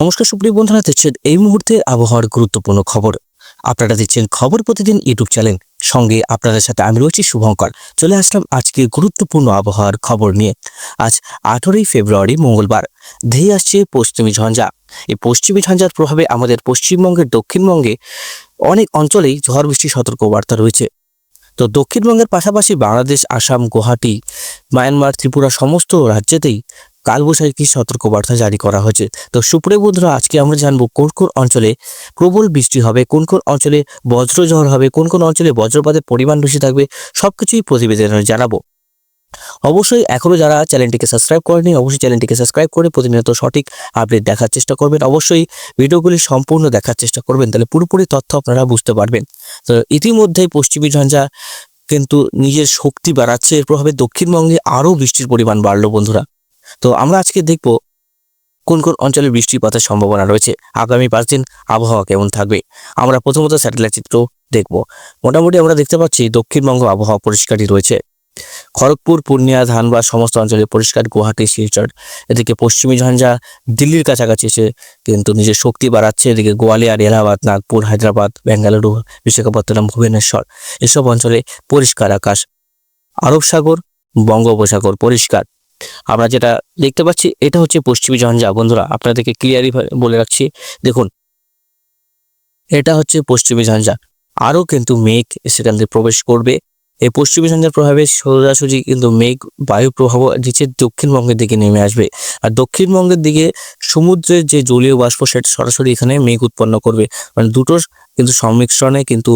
নমস্কার সুপ্রিয় বন্ধুরা দেখছেন এই মুহূর্তে আবহাওয়ার গুরুত্বপূর্ণ খবর। আপনারা দেখছেন খবর প্রতিদিন ইউটিউব চ্যানেল। সঙ্গে আপনাদের সাথে আমি রয়েছি শুভঙ্কর। চলে আসলাম আজকে গুরুত্বপূর্ণ আবহাওয়ার খবর নিয়ে। আজ আঠেরোই ফেব্রুয়ারি, মঙ্গলবার। ধেয়ে আসছে পশ্চিমী ঝঞ্ঝা। এই পশ্চিমী ঝঞ্ঝার প্রভাবে আমাদের পশ্চিমবঙ্গের দক্ষিণবঙ্গে অনেক অঞ্চলেই ঝড় বৃষ্টির সতর্কবার্তা রয়েছে। তো দক্ষিণবঙ্গের পাশাপাশি বাংলাদেশ, আসাম, গুয়াহাটি, মায়ানমার, ত্রিপুরা সমস্ত রাজ্যেতেই কালবৈশাখী সতর্কবার্তা জারি করা হয়েছে? তো সুপ্রিয় বন্ধুরা, আজকে আমরা জানব কোন কোন অঞ্চলে প্রবল বৃষ্টি হবে, কোন কোন অঞ্চলে বজ্রঝড় হবে, কোন কোন অঞ্চলে বজ্রপাতের পরিমাণ বেশি থাকবে, সবকিছুই প্রতিবেদনে জানাব। অবশ্যই এখনও যারা চ্যানেলটিকে সাবস্ক্রাইব করেনি অবশ্যই চ্যানেলটিকে সাবস্ক্রাইব করে প্রতিনিয়ত সঠিক আপডেট দেখার চেষ্টা করবেন। অবশ্যই ভিডিওগুলি সম্পূর্ণ দেখার চেষ্টা করবেন, তাহলে পুরোপুরি তথ্য আপনারা বুঝতে পারবেন। তো ইতিমধ্যেই পশ্চিমী ঝঞ্ঝা কিন্তু নিজের শক্তি বাড়াচ্ছে, এর প্রভাবে দক্ষিণবঙ্গে আরও বৃষ্টির পরিমাণ বাড়লো, বন্ধুরা। তো আমরা আজকে দেখব কোন কোন অঞ্চলে বৃষ্টিপাতের সম্ভাবনা রয়েছে। আগামী পাঁচ দিন আবহাওয়া কেমন থাকবে? আমরা প্রথমত স্যাটেলাইট চিত্র দেখব। মোটামুটি আমরা দেখতে পাচ্ছি দক্ষিণবঙ্গ আবহাওয়া পরিষ্কারই রয়েছে। খড়গপুর, পূর্ণিয়া, ধানবাদ সমস্ত অঞ্চলে পরিষ্কার, গুয়াহাটি, শিলচর, এদিকে পশ্চিমী ঝঞ্ঝা, দিল্লির কাছাকাছি এসে কিন্তু নিজের শক্তি বাড়াচ্ছে। এদিকে গোয়ালিয়ার এলাহাবাদ, নাগপুর, হায়দ্রাবাদ, বেঙ্গালুরু, বিশাখাপত্তনম, ভুবনেশ্বর এসব অঞ্চলে পরিষ্কার আকাশ। আরব সাগর বঙ্গোপসাগর পরিষ্কার। আমরা যেটা দেখতে পাচ্ছি, এটা হচ্ছে পশ্চিমী ঝঞ্ঝা। বন্ধুরা, আপনাদেরকে ক্লিয়ারই বলে রাখছি, দেখুন। এটা হচ্ছে পশ্চিমী ঝঞ্ঝা। আরও কিন্তু মেঘ সেখান থেকে প্রবেশ করবে। এই পশ্চিমী ঝঞ্ঝার প্রভাবে সোজাসুজি কিন্তু মেঘ, বায়ু প্রভাব নিচে দক্ষিণবঙ্গের দিকে নেমে আসবে। আর দক্ষিণবঙ্গের দিকে সমুদ্রের যে জলীয় বাষ্প, সেটা সরাসরি এখানে মেঘ উৎপন্ন করবে। মানে দুটোর কিন্তু সংমিশ্রণে কিন্তু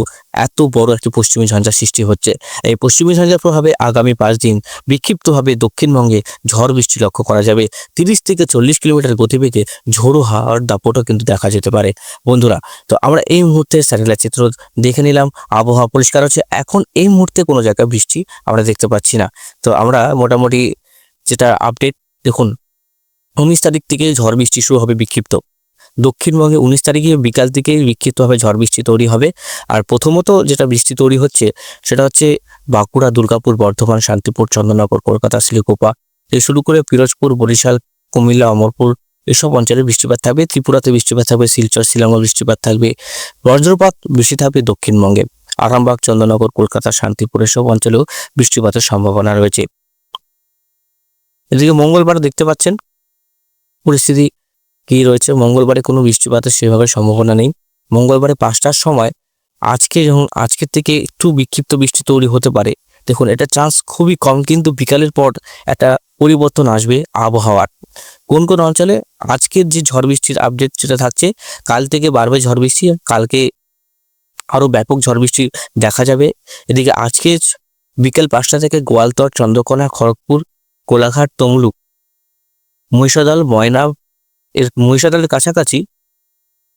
এত বড় একটি পশ্চিমী ঝঞ্ঝা সৃষ্টি হচ্ছে। এই পশ্চিমী ঝঞ্ঝার প্রভাবে আগামী পাঁচ দিন বিক্ষিপ্তভাবে দক্ষিণবঙ্গে ঝড় বৃষ্টি লক্ষ্য করা যাবে। তিরিশ থেকে চল্লিশ কিলোমিটার গতিবেগে ঝোড়ো হাওয়ার দাপটও কিন্তু দেখা যেতে পারে। বন্ধুরা, তো আমরা এই মুহূর্তে স্যাটেলাইট চিত্র দেখে নিলাম, আবহাওয়া পরিষ্কার হচ্ছে। এখন এই মুহূর্তে কোনো জায়গায় বৃষ্টি আমরা দেখতে পাচ্ছি না। তো আমরা মোটামুটি যেটা আপডেট দেখুন, উনিশ তারিখ থেকে ঝড় বৃষ্টি শুরু হবে বিক্ষিপ্ত। দক্ষিণবঙ্গে উনিশ তারিখে বিকাল থেকে বিক্ষিপ্তভাবে ঝড় বৃষ্টি তৈরি হবে। আর প্রথমত যেটা বৃষ্টি তৈরি হচ্ছে, সেটা হচ্ছে বাঁকুড়া, দুর্গাপুর, বর্ধমান, শান্তিপুর চন্দননগর কলকাতা শিলিকোপা থেকে শুরু করে পিরোজপুর, বরিশাল, কুমিল্লা, অমরপুর এসব অঞ্চলে বৃষ্টিপাত থাকবে। ত্রিপুরাতে বৃষ্টিপাত থাকবে, শিলচর শিলংয়ে বৃষ্টিপাত থাকবে। বজ্রপাত বেশি থাকবে দক্ষিণবঙ্গে। আরামবাগ চন্দননগর কলকাতা, শান্তিপুর এসব অঞ্চলেও বৃষ্টিপাতের সম্ভাবনা রয়েছে। এদিকে মঙ্গলবার দেখতে পাচ্ছেন, পরিস্থিতি কি রয়েছে? মঙ্গলবারে কোনো বৃষ্টিপাতের সেভাবে সম্ভাবনা নেই। মঙ্গলবারে পাঁচটার সময় আজকে যখন আজকের থেকে একটু বিক্ষিপ্ত বৃষ্টি তৈরি হতে পারে। দেখুন, এটা চান্স খুবই কম, কিন্তু বিকালের পর একটা পরিবর্তন আসবে আবহাওয়ার। কোন কোন অঞ্চলে আজকের যে ঝড় বৃষ্টির আপডেট যেটা থাকছে, কাল থেকে বাড়বে ঝড় বৃষ্টি, কালকে আরও ব্যাপক ঝড় বৃষ্টি দেখা যাবে। এদিকে আজকে বিকেল পাঁচটা থেকে গোয়ালতর, চন্দ্রকোনা, খড়গপুর, কোলাঘাট, তমলুক মহিষাদল ময়না এর মহিষাদলের কাছাকাছি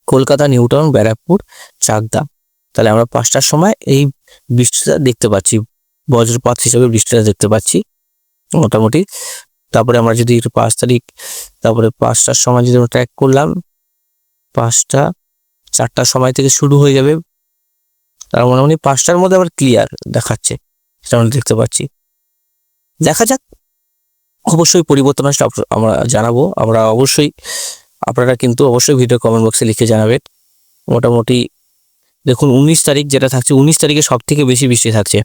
কলকাতা, নিউটাউন, ব্যারাকপুর, চাকদা। তাহলে আমরা পাঁচটার সময় এই বৃষ্টিটা দেখতে পাচ্ছি, বজ্রপাত হিসেবে বৃষ্টিটা দেখতে পাচ্ছি, মোটামুটি। তারপরে আমরা যদি পাঁচ তারিখ, তারপরে পাঁচটার সময় যদি আমরা ট্র্যাক করলাম, পাঁচটা, চারটার সময় থেকে শুরু হয়ে যাবে। তার মোটামুটি পাঁচটার মধ্যে আবার ক্লিয়ার দেখাচ্ছে, সেটা আমরা দেখতে পাচ্ছি। দেখা যাক অবশ্যই পরিবর্তন আসলে আমরা জানাব। আমরা অবশ্যই আপনারা কিন্তু অবশ্যই ভিডিও কমেন্ট বক্সে লিখে জানাবেন। মোটামুটি দেখুন, উনিশ তারিখ যেটা থাকছে, উনিশ তারিখে সব থেকে বেশি বৃষ্টি থাকছে।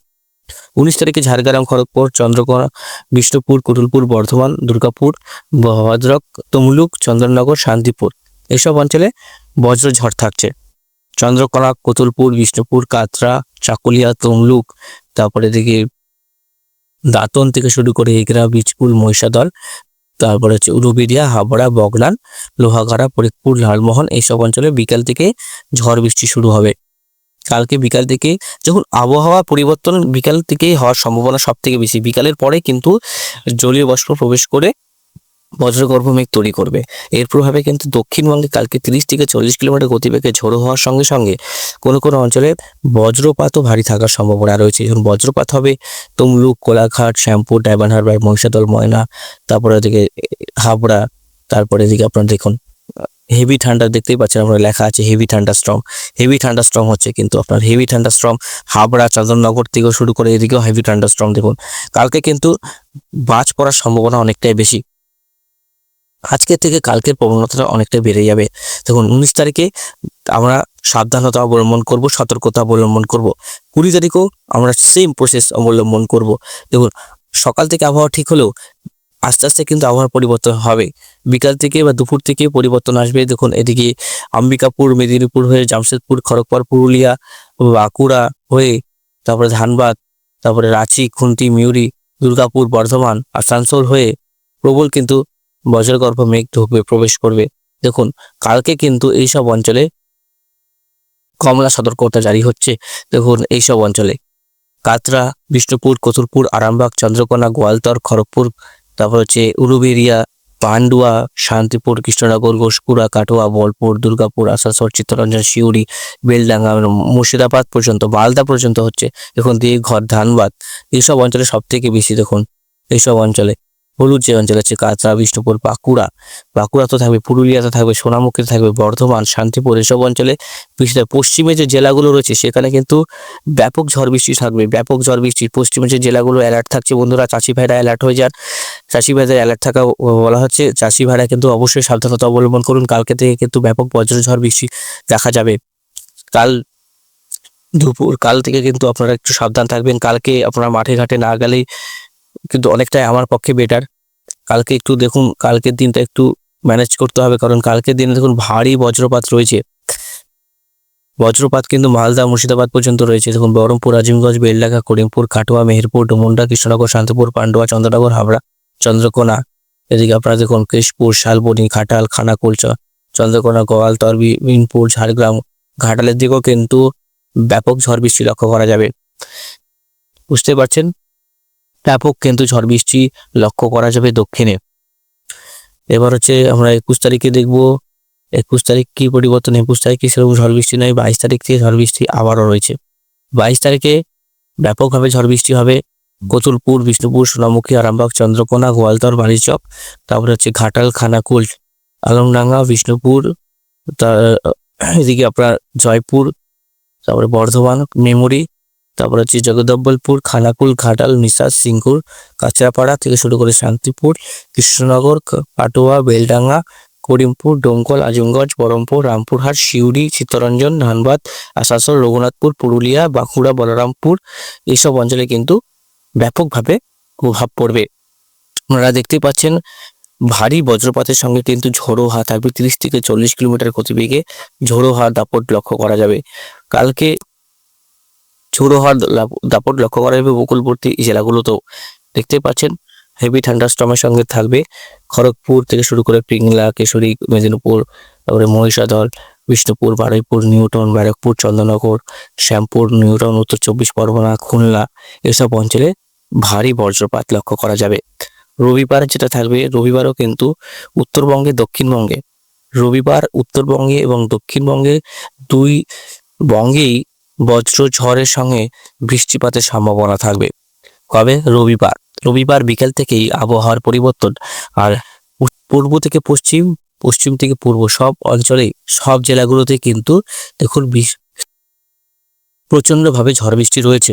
উনিশ তারিখে ঝাড়গ্রাম, খড়গপুর, চন্দ্রকোনা, বিষ্ণুপুর কুটুলপুর বর্ধমান, দুর্গাপুর ভদ্রক তমলুক, চন্দননগর, শান্তিপুর। এসব অঞ্চলে বজ্রঝড় থাকছে। চন্দ্রকোনা, কতুলপুর, বিষ্ণুপুর কাতরা চাকুলিয়া, তমলুক, তারপরে দিকে দাঁতন থেকে শুরু করে এগরা বীজপুর মহিষাদল, তারপরে হচ্ছে উলুবেড়িয়া হাবড়া, বগলান, লোহাগাড়া, ফরিদপুর, লালমোহন এইসব অঞ্চলে বিকাল থেকে ঝড় বৃষ্টি শুরু হবে। কালকে বিকাল থেকে যখন আবহাওয়া পরিবর্তন বিকাল থেকেই হওয়ার সম্ভাবনা সব থেকে বেশি। বিকালের পরে কিন্তু জলীয় বাষ্প প্রবেশ করে বজ্রগর্ভ মেঘ তৈরি করবে। এর প্রভাবে কিন্তু দক্ষিণবঙ্গে কালকে তিরিশ থেকে চল্লিশ কিলোমিটার গতিবেগে ঝোড়ো হওয়ার সঙ্গে সঙ্গে কোনো কোনো অঞ্চলে বজ্রপাতও ভারী থাকার সম্ভাবনা রয়েছে। যখন বজ্রপাত হবে তমলুক, কোলাঘাট, শ্যামপুর, ডায়মন্ড হারবার, মহিষাদল, ময়না, তারপরে এদিকে হাবড়া, তারপরে এদিকে আপনার দেখুন হেভি ঠান্ডা দেখতেই পাচ্ছেন আপনার লেখা আছে হেভি ঠান্ডা স্ট্রম হেভি ঠান্ডা স্ট্রম হচ্ছে কিন্তু আপনার হেভি ঠান্ডা স্ট্রম হাবড়া, চন্দননগর থেকেও শুরু করে এদিকেও হেভি ঠান্ডা স্ট্রং দেখুন। কালকে কিন্তু বাজ পড়ার সম্ভাবনা অনেকটাই বেশি। আজকে থেকে কালকের প্রবণতাটা অনেকটা বেড়ে যাবে। দেখুন, উনিশ তারিখে আমরা সাবধানতা অবলম্বন করব, সতর্কতা অবলম্বন করব। কুড়ি তারিখেও আমরা সেম প্রসেস অবলম্বন করব। দেখুন, সকাল থেকে আবহাওয়া ঠিক হলেও আস্তে আস্তে কিন্তু আবহাওয়ার পরিবর্তন হবে। বিকাল থেকে বা দুপুর থেকে পরিবর্তন আসবে। দেখুন, এদিকে অম্বিকাপুর মেদিনীপুর হয়ে জামশেদপুর, খড়গপুর, পুরুলিয়া, বাঁকুড়া হয়ে তারপরে ধানবাদ, তারপরে রাঁচি, খুন্তি, মিউরি, দুর্গাপুর, বর্ধমান, আসানসোল হয়ে প্রবল কিন্তু বজ্রগর্ভ মেঘ ঢুকবে প্রবেশ করবে। দেখুন, কালকে কিন্তু এইসব অঞ্চলে কমলা সতর্কতা জারি হচ্ছে। দেখুন, এইসব অঞ্চলে কাতরা, বিষ্ণুপুর, কতুলপুর, আরামবাগ, চন্দ্রকোনা, গোয়ালতর, খড়গপুর, তারপর হচ্ছে উলুবেরিয়া, পান্ডুয়া, শান্তিপুর, কৃষ্ণনগর, ঘোষপুরা, কাটোয়া, বোলপুর, দুর্গাপুর, আসানসোল, চিত্তরঞ্জন শিউরি বেলডাঙ্গা মুর্শিদাবাদ পর্যন্ত, মালদা পর্যন্ত হচ্ছে। এখন দিয়ে ঘর, ধানবাদ, এইসব অঞ্চলে সব থেকে বেশি দেখুন। এইসব অঞ্চলে হলুদ যে অঞ্চল আছে কাতরা বিষ্ণুপুর, বাঁকুড়া। বাঁকুড়া তো থাকবে, পুরুলিয়াতে থাকবে, সোনামুখীতে থাকবে, বর্ধমান, শান্তিপুর এসব অঞ্চলে। বিশেষ পশ্চিমে যে জেলাগুলো রয়েছে, সেখানে কিন্তু ব্যাপক ঝড় বৃষ্টি থাকবে। ব্যাপক ঝড় বৃষ্টি, পশ্চিমে যে জেলাগুলো অ্যালার্ট থাকছে, বন্ধুরা, চাষি ভাইরা অ্যালার্ট হয়ে যান। চাষি ভাইদের অ্যালার্ট থাকা বলা হচ্ছে, চাষি ভাইরা কিন্তু অবশ্যই সাবধানতা অবলম্বন করুন। কালকে থেকে কিন্তু ব্যাপক বজ্রঝড় বৃষ্টি দেখা যাবে। কাল দুপুর, কাল থেকে কিন্তু আপনারা একটু সাবধান থাকবেন। কালকে আপনারা মাঠে ঘাটে না গেলেই কিন্তু অনেকটাই আমার পক্ষে বেটার কালকে একটু দেখুন, কালকের দিনটা একটু ম্যানেজ করতে হবে, কারণ কালকের দিনে দেখুন ভারী বজ্রপাত রয়েছে। বজ্রপাত কিন্তু মালদা, মুর্শিদাবাদ পর্যন্ত রয়েছে। দেখুন, বহরমপুর, আজিমগঞ্জ, বেলডাঙ্গা, করিমপুর, কাটোয়া, মেহেরপুর ডুমুন্ডা কৃষ্ণনগর, শান্তিপুর, পান্ডুয়া, চন্দ্রনগর, হাবড়া, চন্দ্রকোনা। এদিকে আপনারা দেখুন, কেশপুর, শালবনি, ঘাটাল, খানাকুল চন্দ্রকোনা গোয়ালতর বি- বিনপুর ঝাড়গ্রাম, ঘাটালের দিকেও কিন্তু ব্যাপক ঝড় বৃষ্টি লক্ষ্য করা যাবে। বুঝতে পারছেন? ব্যাপক কিন্তু ঝড় বৃষ্টি লক্ষ্য করা যাবে দক্ষিণে। এবার হচ্ছে আমরা একুশ তারিখে দেখব, একুশ তারিখ কি পরিবর্তন, একুশ তারিখে সেরকম ঝড় বৃষ্টি নয়, বাইশ তারিখ থেকে ঝড় বৃষ্টি আবারও রয়েছে। বাইশ তারিখে ব্যাপকভাবে ঝড় বৃষ্টি হবে কতুলপুর, বিষ্ণুপুর, সোনামুখী, আরামবাগ, চন্দ্রকোনা, গোয়ালতর, বালিচক, তারপরে হচ্ছে ঘাটাল, খানাকুল, আলমডাঙ্গা, বিষ্ণুপুর এদিকে আপনার জয়পুর, তারপরে বর্ধমান, মেমোরি তারপরে হচ্ছে জগদব্বলপুর খানাকুল, ঘাটাল নিশাস সিংকুর কাঁচরাপাড়া থেকে শুরু করে শান্তিপুর, কৃষ্ণনগর, কাটোয়া, বেলডাঙ্গা, করিমপুর ডোমকল আজিমগঞ্জ, বহরমপুর, রামপুরহাট, সিউড়ি, চিত্তরঞ্জন, ধানবাদ, আসানসোল, রঘুনাথপুর, পুরুলিয়া, বাঁকুড়া, বলরামপুর, এইসব অঞ্চলে কিন্তু ব্যাপকভাবে প্রভাব পড়বে। আপনারা দেখতে পাচ্ছেন, ভারী বজ্রপাতের সঙ্গে কিন্তু ঝোড়ো হাওয়া থাকবে তিরিশ থেকে চল্লিশ কিলোমিটার গতিবেগে ঝোড়ো হাওয়া দাপট লক্ষ্য করা যাবে। কালকে ঝোড়ো হওয়ার দাপট লক্ষ্য করা যাবে। উপকূলবর্তী জেলাগুলোতেও দেখতে পাচ্ছেন হেভি ঠান্ডা থান্ডারস্টর্মের সঙ্গে থাকবে। খড়গপুর থেকে শুরু করে পিংলা, কেশরী, মেদিনীপুর, তারপরে মহিষাদল, বিষ্ণুপুর, বারুইপুর, নিউটন, ব্যারাকপুর চন্দ্রনগর শ্যামপুর, নিউটন, উত্তর চব্বিশ পরগনা, খুলনা, এসব অঞ্চলে ভারী বজ্রপাত লক্ষ্য করা যাবে। রবিবার যেটা থাকবে, রবিবারও কিন্তু উত্তরবঙ্গে, দক্ষিণবঙ্গে, রবিবার উত্তরবঙ্গে এবং দক্ষিণবঙ্গে দুই বঙ্গেই বজ্র ঝড়ের সঙ্গে বৃষ্টিপাতের সম্ভাবনা থাকবে। কবে? রবিবার। রবিবার বিকেল থেকেই আবহাওয়ার পরিবর্তন। আর পূর্ব থেকে পশ্চিম পশ্চিম থেকে পূর্ব সব অঞ্চলে, সব জেলাগুলোতে কিন্তু দেখুন প্রচন্ডভাবে ঝড় বৃষ্টি রয়েছে।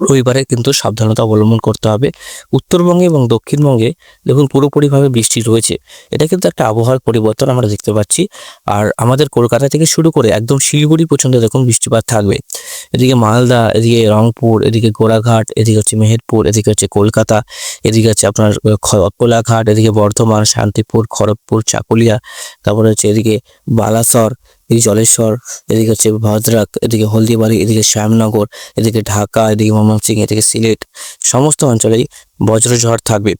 রবিবারে কিন্তু সাবধানতা অবলম্বন করতে হবে। উত্তরবঙ্গে এবং দক্ষিণবঙ্গে দেখুন পুরোপুরিভাবে বৃষ্টি রয়েছে। এটা কিন্তু একটা আবহাওয়ার পরিবর্তন আমরা দেখতে পাচ্ছি। আর আমাদের কলকাতা থেকে শুরু করে একদম শিলিগুড়ি পর্যন্ত দেখুন বৃষ্টিপাত থাকবে। এদিকে মালদা, এদিকে রংপুর, এদিকে গোড়াঘাট, এদিকে হচ্ছে মেহেরপুর, এদিকে হচ্ছে কলকাতা, এদিকে হচ্ছে আপনার কোলাঘাট, এদিকে বর্ধমান, শান্তিপুর, খড়গপুর, চাকুলিয়া, তারপরে হচ্ছে এদিকে বালাসর, এদিকে জলেশ্বর, এদিকে হচ্ছে ভদ্রাক, এদিকে হলদিবাড়ি, এদিকে শ্যামনগর, এদিকে ঢাকা, এদিকে ময়মনসিংহ, এদিকে সিলেট, সমস্ত অঞ্চলেই বজ্রঝড় থাকবে।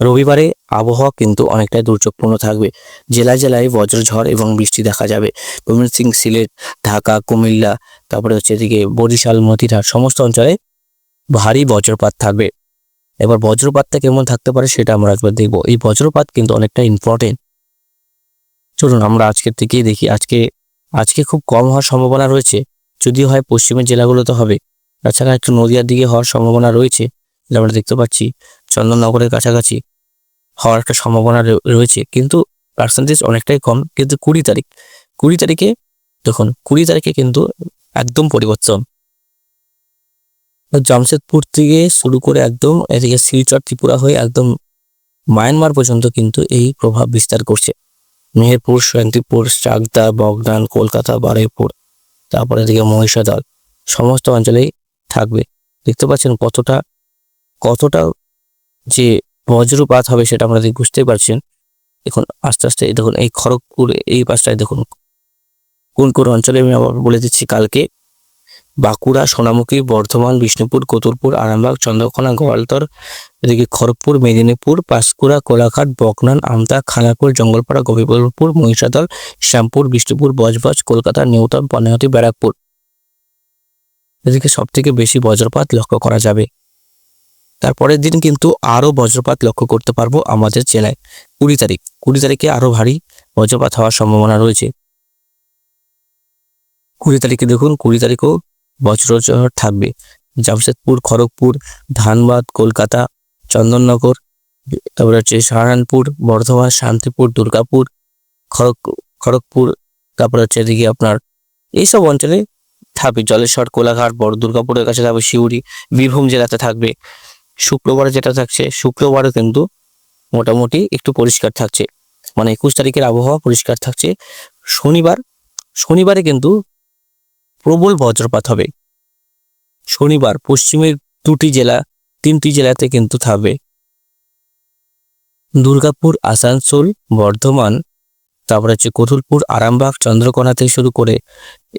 রবিবারে আবহাওয়া কিন্তু অনেকটাই দুর্যোগপূর্ণ থাকবে। জেলায় জেলায় বজ্রঝড় এবং বৃষ্টি দেখা যাবে। ময়মনসিংহ সিলেট, ঢাকা, কুমিল্লা, তারপরে হচ্ছে এদিকে বরিশাল মতিহার সমস্ত অঞ্চলে ভারী বজ্রপাত থাকবে। এবার বজ্রপাতটা কেমন থাকতে পারে সেটা আমরা একবার দেখব। এই বজ্রপাত কিন্তু অনেকটা ইম্পর্টেন্ট চলুন আমরা আজকের থেকেই দেখি। আজকে আজকে খুব কম হওয়ার সম্ভাবনা রয়েছে। যদিও হয় পশ্চিমের জেলাগুলোতে হবে। তাছাড়া একটু নদিয়ার দিকে হওয়ার সম্ভাবনা রয়েছে। আমরা দেখতে পাচ্ছি। চন্দননগরের কাছাকাছি হওয়ার একটা সম্ভাবনা রয়েছে। কিন্তু পার্সেন্টেজ অনেকটাই কম। কিন্তু কুড়ি তারিখ, কুড়ি তারিখে, দেখুন, কুড়ি তারিখে কিন্তু একদম পরিবর্তন। জামশেদপুর থেকে শুরু করে একদম এদিকে শিলচর, ত্রিপুরা হয়ে একদম মায়ানমার পর্যন্ত কিন্তু এই প্রভাব বিস্তার করছে। মেহেরপুর, শান্তিপুর, চাকদা, বগদান, কলকাতা, বারুইপুর, তারপরে এদিকে মহিষাদল, সমস্ত অঞ্চলেই থাকবে। দেখতে পাচ্ছেন কতটা কতটা যে বজ্রপাত হবে সেটা আপনারা দেখে বুঝতেই পারছেন দেখুন, আস্তে আস্তে দেখুন, এই খড়গপুর, এই পাশটায় দেখুন। কোন কোন অঞ্চলে আমি আবার বলে দিচ্ছি, কালকে বাঁকুড়া, সোনামুখী, বর্ধমান, বিষ্ণুপুর, কতুলপুর, আরামবাগ, চন্দ্রকোনা, গোয়ালতর, এদিকে খড়গপুর, মেদিনীপুর, পাঁশকুড়া, কোলাঘাট, বকনান, আমতা খানাপুর জঙ্গলপাড়া গোপীপুরপুর মহিষাদল, শ্যামপুর, বিষ্ণুপুর, বজবজ, কলকাতা, নিউটন পনেরটি ব্যারাকপুর। এদিকে সবথেকে বেশি বজ্রপাত লক্ষ্য করা যাবে। তারপরের দিন কিন্তু আরও বজ্রপাত লক্ষ্য করতে পারব আমাদের জেলায়। কুড়ি তারিখ, কুড়ি তারিখে আরও ভারী বজ্রপাত হওয়ার সম্ভাবনা রয়েছে। কুড়ি তারিখে দেখুন, কুড়ি তারিখেও বজ্রঝড় থাকবে। জামশেদপুর, খড়গপুর, ধানবাদ, কলকাতা, চন্দননগর, তারপরে হচ্ছে সাহারানপুর, বর্ধমান, শান্তিপুর, দুর্গাপুর, খড়গ, খড়গপুর, তারপরে হচ্ছে এদিকে আপনার এইসব অঞ্চলে থাকবে। জলেশ্বর, কোলাঘাট, বড় দুর্গাপুরের কাছে থাকবে, শিউরি, বীরভূম জেলাতে থাকবে। শুক্রবারে যেটা থাকছে শুক্রবারও কিন্তু মোটামুটি একটু পরিষ্কার থাকছে। মানে একুশ তারিখের আবহাওয়া পরিষ্কার থাকছে। শনিবার, শনিবারে কিন্তু প্রবল বজ্রপাত হবে। শনিবার পশ্চিমের দুটি জেলা, তিনটি জেলাতে কিন্তু থাকবে। দুর্গাপুর, আসানসোল, বর্ধমান তারপরে হচ্ছে কতুলপুর, আরামবাগ, চন্দ্রকোনা থেকে শুরু করে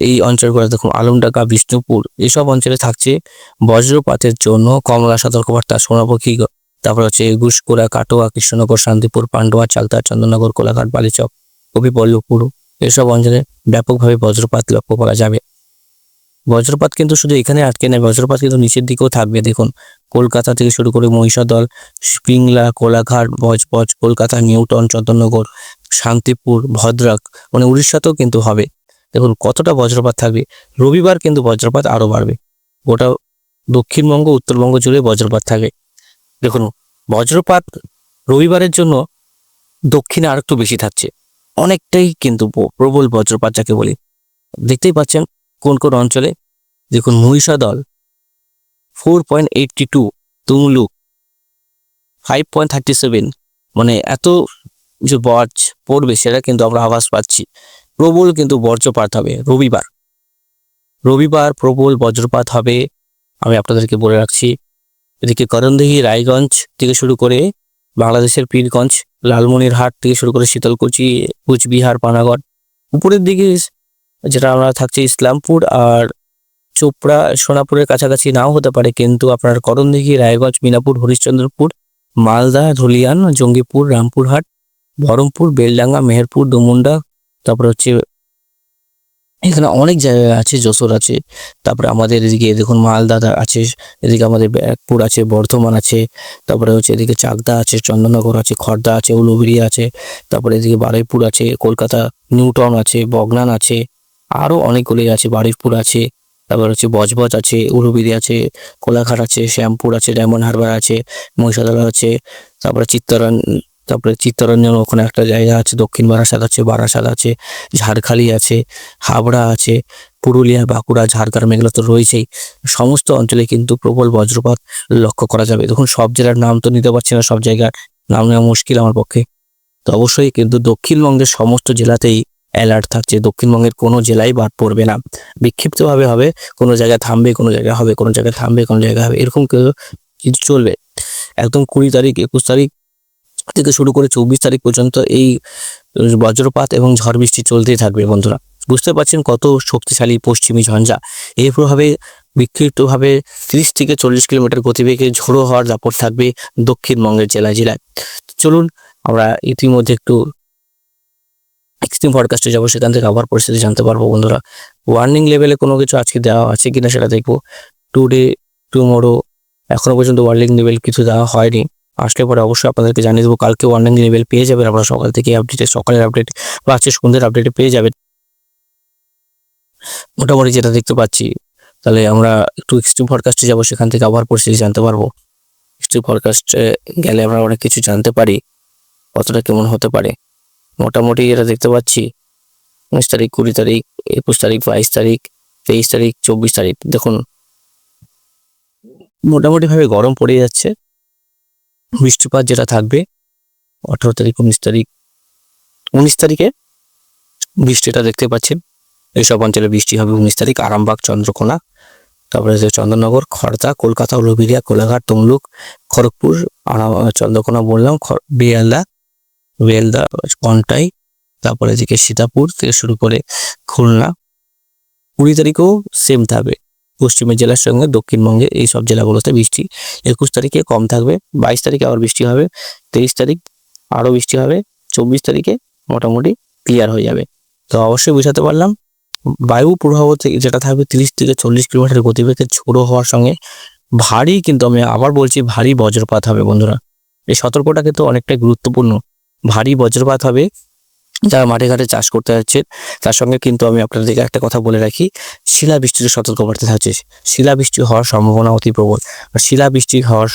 এই অঞ্চলগুলো, দেখুন আলমডাকা বিষ্ণুপুর, এসব অঞ্চলে থাকছে বজ্রপাতের জন্য কমলা সতর্কবার্তা সোনাপক্ষী তারপর হচ্ছে গুসকোড়া কাটোয়া, কৃষ্ণনগর, শান্তিপুর, পান্ডুয়া, চালতা, চন্দননগর, কোলাঘাট, বালিচক কবিপল্লপুর এসব অঞ্চলে ব্যাপকভাবে বজ্রপাত লক্ষ্য করা যাবে। বজ্রপাত কিন্তু শুধু এখানে আটকে নেই, বজ্রপাত কিন্তু নিচের দিকেও থাকবে। দেখুন কলকাতা থেকে শুরু করে মহিষাদল, পিংলা, কোলাঘাট, বজবজ, কলকাতা, নিউটন, চন্দননগর শান্তিপুর, ভদ্রক মানে উড়িষ্যাতেও কিন্তু হবে। দেখুন কতটা বজ্রপাত থাকবে। রবিবার কিন্তু বজ্রপাত আরও বাড়বে। গোটা দক্ষিণবঙ্গ, উত্তরবঙ্গ জুড়ে বজ্রপাত থাকে। দেখুন বজ্রপাত রবিবারের জন্য দক্ষিণে আর একটু বেশি থাকছে। অনেকটাই কিন্তু প্রবল বজ্রপাত যাকে বলি। দেখতেই পাচ্ছেন কোন কোন অঞ্চলে। দেখুন Mahishadal four point eighty two Tamluk five point thirty seven মানে এত যে বজ পড়বে, সেটা কিন্তু আমরা আভাস পাচ্ছি। প্রবল কিন্তু বজ্রপাত হবে রবিবার। রবিবার প্রবল বজ্রপাত হবে, আমি আপনাদেরকে বলে রাখছি। এদিকে করণদিঘি, রায়গঞ্জ থেকে শুরু করে বাংলাদেশের পীরগঞ্জ, লালমনিরহাট থেকে শুরু করে শীতলকুচি, কুচবিহার, পানাগড়, উপরের দিকে যেটা আমরা থাকছি ইসলামপুর আর চোপড়া, সোনাপুরের কাছাকাছি নাও হতে পারে, কিন্তু আপনার করণদিঘি, রায়গঞ্জ, মিনাপুর, হরিশ্চন্দ্রপুর, মালদা, ধুলিয়ান, জঙ্গিপুর, রামপুরহাট বহরমপুর, বেলডাঙ্গা, মেহেরপুর ডুমুন্ডা তারপরে হচ্ছে এখানে অনেক জায়গা আছে, যশোর আছে, তারপরে আমাদের এদিকে, দেখুন মালদা আছে, এদিকে আমাদের ব্যারাকপুর আছে, বর্ধমান আছে, তারপরে হচ্ছে এদিকে চাকদা আছে, চন্দননগর আছে, খর্দা আছে, উলুবেড়িয়া আছে, তারপরে এদিকে বারুইপুর আছে, কলকাতা নিউটাউন আছে, বগনান আছে আরও অনেকগুলি আছে, বারুইপুর আছে, তারপর হচ্ছে বজবজ আছে উলুবেড়ি আছে, কোলাঘাট আছে, শ্যামপুর আছে, ডায়মন্ড হারবার আছে, মহিষাদল আছে, তারপরে চিত্তরঞ্জন তারপরে চিত্তরঞ্জন ওখানে একটা জায়গা আছে, দক্ষিণ বারাসাত আছে বারাসাত আছে, ঝাড়খালি আছে, হাবড়া আছে, পুরুলিয়া, বাঁকুড়া, ঝাড়গ্রাম এগুলো তো রয়েছেই। সমস্ত অঞ্চলে কিন্তু প্রবল বজ্রপাত লক্ষ্য করা যাবে। দেখুন, সব জেলার নাম তো নিতে পারছি না, সব জায়গার নাম নেওয়া মুশকিল আমার পক্ষে। তো অবশ্যই কিন্তু দক্ষিণবঙ্গের সমস্ত জেলাতেই অ্যালার্ট থাকছে। দক্ষিণবঙ্গের কোনো জেলায় বাদ পড়বে না। বিক্ষিপ্তভাবে হবে, কোনো জায়গায় থামবে, কোনো জায়গায় হবে, কোনো জায়গায় থামবে, কোনো জায়গায় হবে, এরকম কিছু চলবে। একদম কুড়ি তারিখ, একুশ তারিখ থেকে শুরু করে চব্বিশ তারিখ পর্যন্ত এই বজ্রপাত এবং ঝড় বৃষ্টি চলতেই থাকবে বন্ধুরা। বুঝতে পারছেন কত শক্তিশালী পশ্চিমী ঝঞ্ঝা। এর প্রভাবে বিক্ষিপ্তভাবে তিরিশ থেকে চল্লিশ কিলোমিটার গতিবেগে ঝোড়ো হওয়ার দাপট থাকবে দক্ষিণবঙ্গের জেলায় জেলায়। চলুন আমরা ইতিমধ্যে একটু এক্সট্রিম ফরকাস্টে যাব, সেখান থেকে আবার পরিস্থিতি জানতে পারব বন্ধুরা। ওয়ার্নিং লেভেলে কোনো কিছু আজকে দেওয়া আছে কিনা সেটা দেখব। টুডে টুমোরো এখনও পর্যন্ত ওয়ার্নিং লেভেল কিছু দেওয়া হয়নি। আসলে পরে অবশ্যই আপনাদেরকে জানিয়ে দেবো, কালকে ওয়ার্নিং লেভেল পেয়ে যাবেন, আপনারা সকাল থেকে আপডেটে সকালের আপডেট বা আজকে সন্ধ্যের আপডেটে পেয়ে যাবেন। মোটামুটি যেটা দেখতে পাচ্ছি, তাহলে আমরা একটু এক্সট্রিম ফরকাস্টে যাব, সেখান থেকে আবার পরিস্থিতি জানতে পারব। এক্সট্রিম ফরকাস্টে গেলে আমরা অনেক কিছু জানতে পারি, কতটা কেমন হতে পারে। মোটামুটি যেটা দেখতে পাচ্ছি, উনিশ তারিখ, কুড়ি তারিখ, একুশ তারিখ, বাইশ তারিখ, তেইশ তারিখ, চব্বিশ তারিখ, দেখুন। মোটামুটি ভাবে গরম পড়ে যাচ্ছে। বৃষ্টিপাত যেটা থাকবে, আঠারো তারিখ, উনিশ তারিখ, উনিশ তারিখে বৃষ্টিটা দেখতে পাচ্ছেন। এইসব অঞ্চলে বৃষ্টি হবে উনিশ তারিখ, আরামবাগ, চন্দ্রকোনা, তারপরে যে চন্দননগর খড়দা কলকাতা উলুবেড়িয়া কোলাঘাট, তমলুক, খড়গপুর চন্দ্রকোনা বললাম বেয়ালদা বেয়ালদা কন্টাই তারপরে এদিকে সীতাপুর থেকে শুরু করে খুলনা। কুড়ি তারিখেও সেম থাকবে। পশ্চিমের জেলার সঙ্গে দক্ষিণবঙ্গে এই সব জেলাগুলোতে বৃষ্টি একুশ তারিখে কম থাকবে, বাইশ তারিখে আবার বৃষ্টি হবে, তেইশ তারিখ আরও বৃষ্টি হবে, চব্বিশ তারিখে মোটামুটি ক্লিয়ার হয়ে যাবে। তো অবশ্যই বুঝাতে পারলাম, বায়ু প্রবাহ থেকে যেটা থাকবে তিরিশ থেকে চল্লিশ কিলোমিটার গতিবেগে ঝোড়ো হওয়ার সঙ্গে ভারী কিন্তু আমি আবার বলছি ভারী বজ্রপাত হবে বন্ধুরা। এই সতর্কটা কিন্তু অনেকটাই গুরুত্বপূর্ণ, ভারী বজ্রপাত হবে যারা মাঠে ঘাটে চাষ করতে যাচ্ছেন তার সঙ্গে কিন্তু আমি আপনাদেরকে একটা কথা বলে রাখি। শিলাবৃষ্টির সতর্কবার্তা থাকছে শিলাবৃষ্টি হওয়ার সম্ভাবনা অতি প্রবল। শিলা শিলাবৃষ্টি হওয়ার